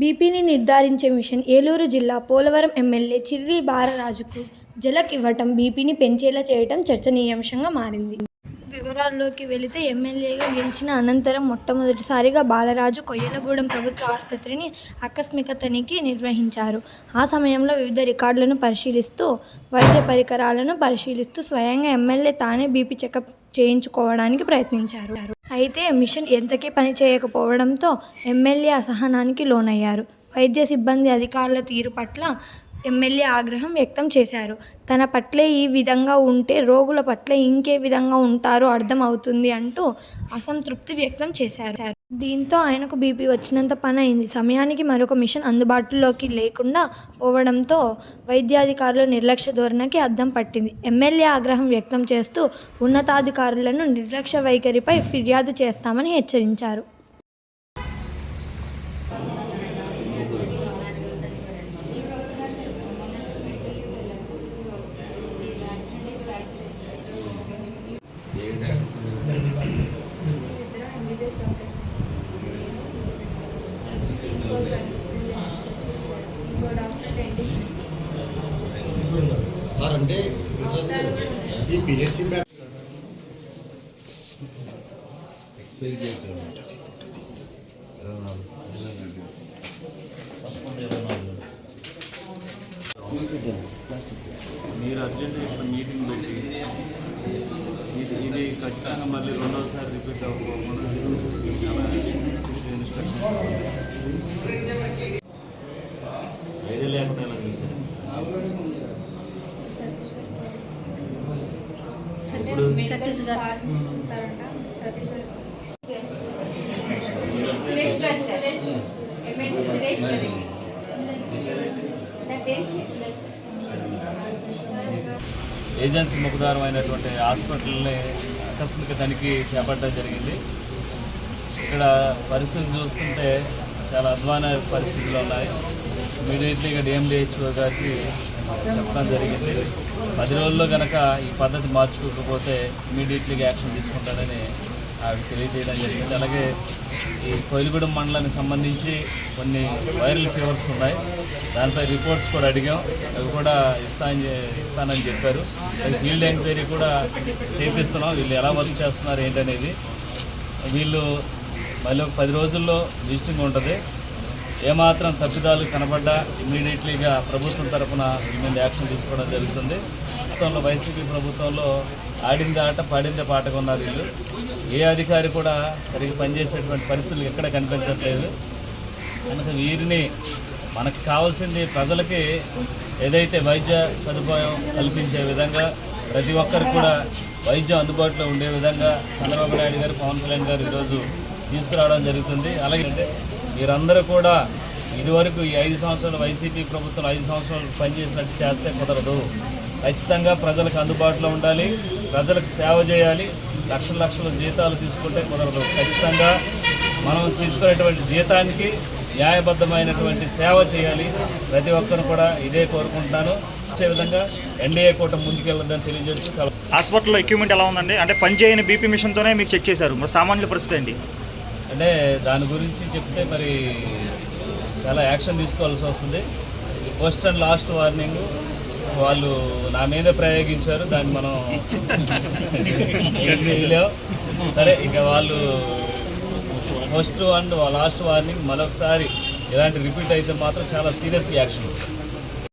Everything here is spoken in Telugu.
బీపీని నిర్ధారించే మిషన్ ఏలూరు జిల్లా పోలవరం ఎమ్మెల్యే చిర్రి బాలరాజుకు జలక్ ఇవ్వటం బీపీని పెంచేలా చేయటం చర్చనీయాంశంగా మారింది. వివరాల్లోకి వెళితే ఎమ్మెల్యేగా గెలిచిన అనంతరం మొట్టమొదటిసారిగా బాలరాజు కొయ్యలగూడెం ప్రభుత్వ ఆసుపత్రిని ఆకస్మిక తనిఖీ నిర్వహించారు. ఆ సమయంలో వివిధ రికార్డులను పరిశీలిస్తూ వైద్య పరికరాలను పరిశీలిస్తూ స్వయంగా ఎమ్మెల్యే తానే బీపీ చెకప్ చేయించుకోవడానికి ప్రయత్నించారు. అయితే మిషన్ ఎంతకీ పని చేయకపోవడంతో ఎమ్మెల్యే అసహనానికి లోనయ్యారు. వైద్య సిబ్బంది అధికారుల తీరు పట్ల ఎమ్మెల్యే ఆగ్రహం వ్యక్తం చేశారు. తన పట్లే ఈ విధంగా ఉంటే రోగుల పట్ల ఇంకే విధంగా ఉంటారో అర్థం అవుతుంది అంటూ అసంతృప్తి వ్యక్తం చేశారు. దీంతో ఆయనకు బీపీ వచ్చినంత పని అయింది సమయానికి మరొక మిషన్ అందుబాటులోకి లేకుండా పోవడంతో వైద్యాధికారుల నిర్లక్ష్య ధోరణికి అద్దం పట్టింది. ఎమ్మెల్యే ఆగ్రహం వ్యక్తం చేస్తూ ఉన్నతాధికారులను నిర్లక్ష్య వైఖరిపై ఫిర్యాదు చేస్తామని హెచ్చరించారు సార్ అంటే ఈ పిహెచ్సి ఎక్స్పైరీ డేట్ ఇరవై నాలుగు పదకొండు ఇరవై నాలుగు మీరు అర్జెంట్ ఇక్కడ మీటింగ్ పెట్టి ఇది ఇది ఖచ్చితంగా మళ్ళీ రెండోసారి రిపీట్ అవ్వకుండా ఇన్స్ట్రక్షన్స్ ఐడియా లేకుండా గారు. ఏజెన్సీ ముఖదారమైనటువంటి హాస్పిటల్ని ఆకస్మిక తనిఖీ చేపట్టడం జరిగింది. ఇక్కడ పరిస్థితులు చూస్తుంటే చాలా అధ్వాన పరిస్థితులు ఉన్నాయి. ఇమీడియట్లీగా డిఎండిహెచ్ఓ గారికి చెప్పడం జరిగింది. పది రోజుల్లో కనుక ఈ పద్ధతి మార్చుకోకపోతే ఇమీడియట్లీగా యాక్షన్ తీసుకుంటానని ఆవిడ తెలియజేయడం జరిగింది. అలాగే ఈ కోయిలగూడెం మండలానికి సంబంధించి కొన్ని వైరల్ ఫీవర్స్ ఉన్నాయి. దానిపై రిపోర్ట్స్ కూడా అడిగాం. అవి కూడా ఇస్తానని ఇస్తానని చెప్పారు. అది ఫీల్డ్ ఎంక్వైరీ కూడా చేపిస్తున్నాం. వీళ్ళు ఎలా వర్క్ చేస్తున్నారు ఏంటనేది. వీళ్ళు మళ్ళీ పది రోజుల్లో విజిటింగ్ ఉంటుంది. ఏమాత్రం తప్పిదాలు కనబడ్డా ఇమీడియట్లీగా ప్రభుత్వం తరఫున వీళ్ళ మీద యాక్షన్ తీసుకోవడం జరుగుతుంది. గతంలో వైసీపీ ప్రభుత్వంలో ఆడింది ఆట పాడిందే పాటగా ఉన్నారు వీళ్ళు. ఏ అధికారి కూడా సరిగ్గా పనిచేసేటువంటి పరిస్థితులు ఎక్కడ కనిపించట్లేదు. కనుక వీరిని మనకు కావాల్సింది ప్రజలకి ఏదైతే వైద్య సదుపాయం కల్పించే విధంగా ప్రతి ఒక్కరికి కూడా వైద్యం అందుబాటులో ఉండే విధంగా చంద్రబాబు నాయుడు గారు పవన్ కళ్యాణ్ గారు ఈరోజు తీసుకురావడం జరుగుతుంది. అలాగే మీరందరూ కూడా ఇదివరకు ఈ ఐదు సంవత్సరాలు వైసీపీ ప్రభుత్వం ఐదు సంవత్సరాలు పనిచేసినట్టు చేస్తే కుదరదు. ఖచ్చితంగా ప్రజలకు అందుబాటులో ఉండాలి ప్రజలకు సేవ చేయాలి లక్షల లక్షల జీతాలు తీసుకుంటే కుదరదు. ఖచ్చితంగా మనం తీసుకునేటువంటి జీతానికి న్యాయబద్ధమైనటువంటి సేవ చేయాలి. ప్రతి ఒక్కరు కూడా ఇదే కోరుకుంటున్నాను. వచ్చే విధంగా ఎన్డీఏ కూటమి ముందుకెళ్ళదని తెలియజేసి సెలవు. హాస్పిటల్లో ఎక్విప్మెంట్ ఎలా ఉందండి? అంటే పనిచేయని బీపీ మిషన్తోనే మీకు చెక్ చేశారు. మరి సామాన్యుల పరిస్థితి అండి అంటే దాని గురించి చెప్తే మరి చాలా యాక్షన్ తీసుకోవాల్సి వస్తుంది. ఫస్ట్ అండ్ లాస్ట్ వార్నింగ్ వాళ్ళు నా మీద ప్రయోగించారు దాన్ని మనం ఏం చేయలేం. సరే ఇక వాళ్ళు ఫస్ట్ అండ్ లాస్ట్ వార్నింగ్ మరొకసారి ఇలాంటి రిపీట్ అయితే మాత్రం చాలా సీరియస్ యాక్షన్